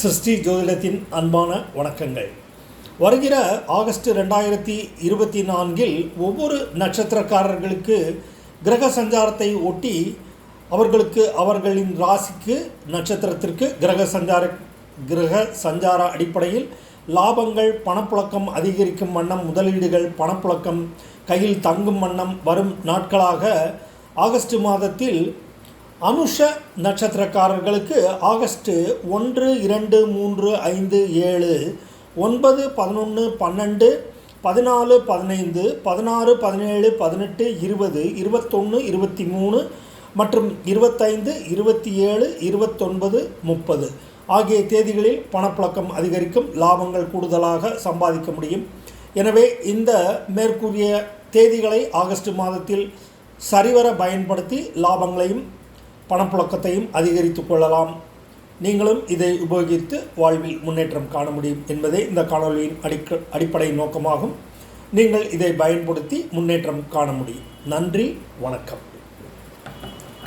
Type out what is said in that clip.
சிருஷ்டி ஜோதிடத்தின் அன்பான வணக்கங்கள். வருகிற ஆகஸ்ட் ரெண்டாயிரத்தி இருபத்தி நான்கில் ஒவ்வொரு நட்சத்திரக்காரர்களுக்கு கிரக சஞ்சாரத்தை ஒட்டி அவர்களுக்கு அவர்களின் ராசிக்கு நட்சத்திரத்திற்கு கிரக சஞ்சார கிரக சஞ்சார அடிப்படையில் லாபங்கள் பணப்புழக்கம் அதிகரிக்கும் வண்ணம் முதலீடுகள் பணப்புழக்கம் கையில் தங்கும் வண்ணம் வரும் நாட்களாக ஆகஸ்ட் மாதத்தில் அனுஷ நட்சத்திரக்காரர்களுக்கு ஆகஸ்ட் ஒன்று இரண்டு மூன்று ஐந்து ஏழு ஒன்பது பதினொன்று பன்னெண்டு பதினாலு பதினைந்து பதினாறு பதினேழு பதினெட்டு இருபது இருபத்தொன்று இருபத்தி மூணு மற்றும் இருபத்தைந்து இருபத்தி ஏழு இருபத்தொன்பது முப்பது. ஆகிய தேதிகளில் பணப்புழக்கம் அதிகரிக்கும் லாபங்கள் கூடுதலாக சம்பாதிக்க முடியும். எனவே இந்த மேற்கூறிய தேதிகளை ஆகஸ்ட் மாதத்தில் சரிவர பயன்படுத்தி லாபங்களையும் பணப்புழக்கத்தையும் அதிகரித்து கொள்ளலாம். நீங்களும் இதை உபயோகித்து வாழ்வில் முன்னேற்றம் காண முடியும் என்பதே இந்த காணொலியின் அடிக்க அடிப்படை நோக்கமாகும். நீங்கள் இதை பயன்படுத்தி முன்னேற்றம் காண முடியும். நன்றி வணக்கம்.